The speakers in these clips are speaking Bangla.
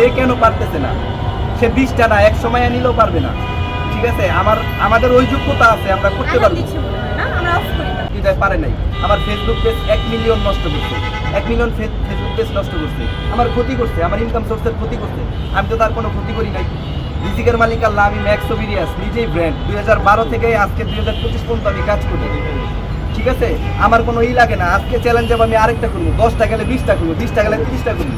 সে কেন পারতেছে না? সে বিশটা না এক সময় নিলেও পারবে না। ঠিক আছে? আমার আমাদের ওই যোগ্যতা আছে আমরা করতে পারব। হৃদয় পারে নাই। আমার ফেসবুক পেজ এক মিলিয়ন নষ্ট করছে। এক মিলিয়ন ফেসবুক পেজ নষ্ট করছে। আমার ক্ষতি করছে আমার ইনকাম সোর্সের ক্ষতি করছে। আমি তো তার কোনো ক্ষতি করি নাই। রিজিকের মালিক আল্লাহ আমি ম্যাক্স ওবিরিয়াস নিজেই ব্র্যান্ড দুই হাজার বারো থেকে আজকে দুই হাজার পঁচিশ পর্যন্ত আমি কাজ করি। ঠিক আছে? আমার কোনো ই লাগে না। আজকে চ্যালেঞ্জ যাব আমি আরেকটা করব। দশটা গেলে বিশটা করব বিশটা গেলে তিরিশটা করব।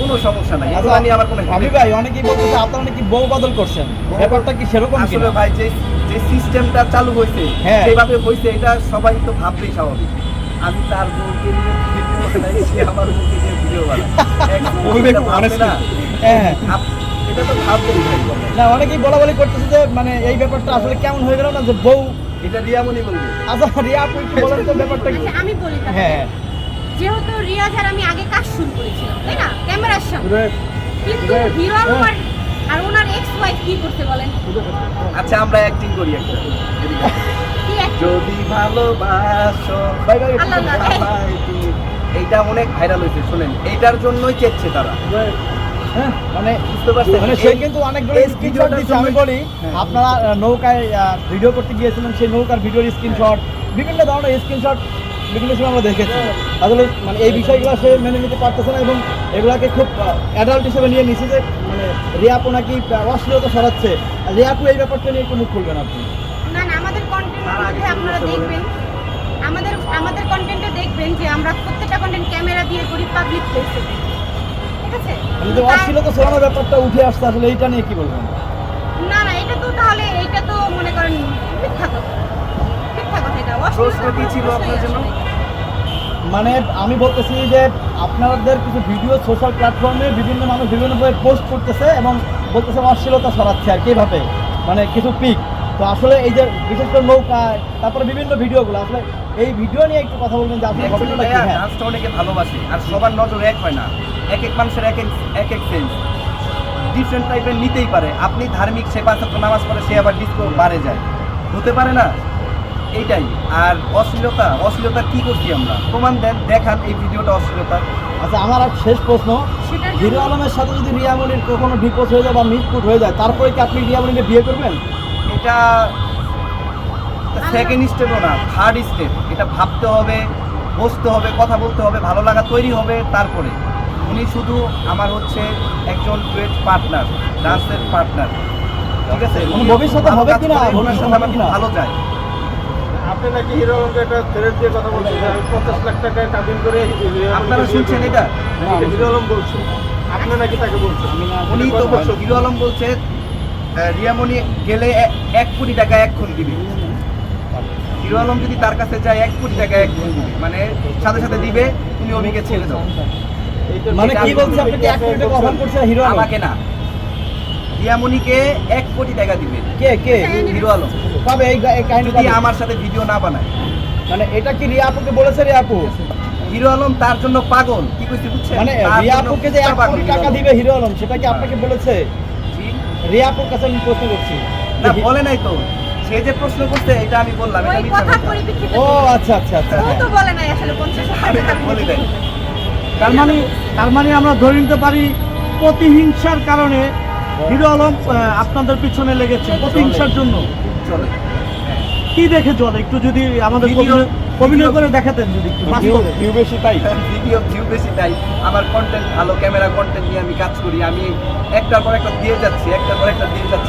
কোনো সমস্যা নাই। এগুলো নিয়ে আমার কোনো আমি ভাই অনেকেই বলতেছে আপনারা নাকি বউ বদল করছেন। ব্যাপারটা কি সেরকম আসলে ভাই যে যে সিস্টেমটা চালু হয়েছে হ্যাঁ। যেভাবে হয়েছে এটা সবাই তো ভাবলেই স্বাভাবিক। আমি তার বউকে নিয়ে আমার নিয়ে ভিডিও। হ্যাঁ আপ- এটা তো ভাবতেই না অনেকেই বলা বলি করতেছে যে মানে এই ব্যাপারটা আসলে কেমন হয়ে গেল না যে বউ এটা রিয়ামনি বলবে? আচ্ছা রিয়া আপু একটু বলেন তো ব্যাপারটা কি? আচ্ছা আমি বলি তাহলে। হ্যাঁ যেহেতু আর আমি আগে কাজ শুরু করেছিলাম তাই না? ক্যামেরার সামনে। কিন্তু হিরো আর- আর ওনার এক্স ওয়াইফ কি করতে বলেন? আচ্ছা আমরা অ্যাক্টিং করি একটা। যদি ভালোবাসো এইটা অনেক ভাইরাল হয়েছে শুনেন। এইটার জন্যই চেচ্ছে তারা। হ্যাঁ, মানে বুঝতে পারছেন মানে সে কিন্তু অনেকগুলো স্ক্রিনশট দিচ্ছে আমি বলি হ্যাঁ। আপনারা নৌকায় ভিডিও করতে গিয়েছিলেন সেই নৌকার ভিডিওর স্ক্রিনশট বিভিন্ন ধরনের স্ক্রিনশট বিভিন্ন সময় আমরা দেখেছি। আসলে মানে এই বিষয়গুলো সে মেনে নিতে পারতেছে না এবং এগুলাকে খুব অ্যাডাল্ট হিসেবে নিয়ে নিচ্ছে যে মানে রিয়াপু নাকি অশ্লীলতা সরাচ্ছে আর রিয়াপু এই ব্যাপারটা নিয়ে একটু মুখ খুলবেন আপনি। না না আমাদের কন্টেন্টের মধ্যে আপনারা দেখবেন। আমাদের আমাদের কন্টেন্টে দেখবেন যে আমরা প্রত্যেকটা কন্টেন্ট ক্যামেরা দিয়ে করি পাবলিক প্লেসে মানে অশ্লীলতা ছড়ানোর ব্যাপারটা উঠে আসছে আসলে এইটা নিয়ে কি বলবেন না না এটা তো তাহলে এটা তো মনে করেন মিথ্যা কথা। এটা প্রশ্ন কি ছিল আপনার জন্য? মানে আমি বলতেছি যে আপনাদের কিছু ভিডিও সোশ্যাল প্ল্যাটফর্মে বিভিন্ন মানুষ বিভিন্নভাবে পোস্ট করতেছে এবং বলতেছে অশ্লীলতা ছড়াচ্ছে আর কীভাবে মানে কিছু পিক তো আসলে এই যে বিশেষ করে নৌকায় তারপরে বিভিন্ন ভিডিওগুলো আসলে এই ভিডিও নিয়ে একটু কথা বলবেন যে আসলে ঘটনাটা কি? হ্যাঁ। ডান্সটা অনেকে ভালোবাসে আর সবার নজর এক হয় না। এক এক মানুষের এক এক এক এক সেন্স ডিফারেন্ট টাইপের নিতেই পারে। আপনি ধার্মিক সে পাঁচ নামাজ পড়ে সে আবার ডিস্কো বাড়ে যায়। হতে পারে না? এইটাই। আর অশ্লীলতা অশ্লীলতা কি করছি আমরা? প্রমাণ দেন দেখান এই ভিডিওটা অশ্লীলতা। আচ্ছা আমার আর শেষ প্রশ্ন। হিরো আলমের সাথে যদি রিয়ামনির কখনো ডিপোজ হয়ে যায় বা মিটকুট হয়ে যায় তারপরে কি আপনি রিয়ামনিকে বিয়ে করবেন? এটা সেকেন্ড স্টেপও না থার্ড স্টেপ এটা ভাবতে হবে বসতে হবে কথা বলতে হবে ভালো লাগা তৈরি হবে তারপরে। উনি শুধু আমার হচ্ছে একজন গ্রেট পার্টনার ডান্সের পার্টনার ঠিক আছে? উনি ভবিষ্যতে হবে কিনা? ভবিষ্যতে হবে কিনা? ভালো যায়। আপনি নাকি হিরো একটা থ্রেড দিয়ে কথা বলছেন? যে আমি পঞ্চাশ লাখ টাকায় কাবিন করে আপনারা শুনছেন এটা? হিরো আলম বলছে আপনি নাকি তাকে বলছেন? উনি তো বলছেন। হিরো আলম বলছে আহ, রিয়ামণি গেলে এক কোটি টাকা এক্ষণ দিবে। হিরো আলম যদি তার কাছে যায় এক কোটি টাকা দিবে মানে সাথে সাথে দিবে তুমি অমিকে ছেড়ে দাও মানে এটা কি বলছে? আপনি কি এক কোটি টাকা অফার করছে হিরো আলম? আমাকে না। রিয়ামণিকে এক কোটি টাকা দিবে। কে কে? হিরো আলম। কবে এই কাহিনী যদি আমার সাথে ভিডিও না বানায়। মানে এটা কি রিয়া আপুকে বলেছে রিয়া আপু হিরো আলম তার জন্য পাগল। কি কইছি বুঝছেন? মানে রিয়া আপুকে যে এক কোটি টাকা দিবে হিরো আলম সেটা কি আপনাকে বলেছে। রিয়া আপুর কাছে আমি প্রশ্ন করছি। না বলে নাই তো। সে যে প্রশ্ন করছে এটা আমি বললাম ওই কথা। পরিপ্রেক্ষিতে ও আচ্ছা আচ্ছা আচ্ছা ও তো বলে নাই আসলে টাকা বলি তার মানে তার মানে আমরা ধরে নিতে পারি প্রতিহিংসার কারণে হিরো আলম আপনাদের পিছনে লেগেছে প্রতিহিংসার জন্য। চলে। কি দেখে চলে একটু যদি আমাদের অভিনয় করে দেখাতেন যদি। ভিউ বেশি তাই। ভিডিও ভিউ বেশি তাই। আমার কন্টেন্ট ভালো ক্যামেরা কন্টেন্ট নিয়ে আমি কাজ করি আমি একটার পর একটা দিয়ে যাচ্ছি একটার পর একটা দিয়ে যাচ্ছি।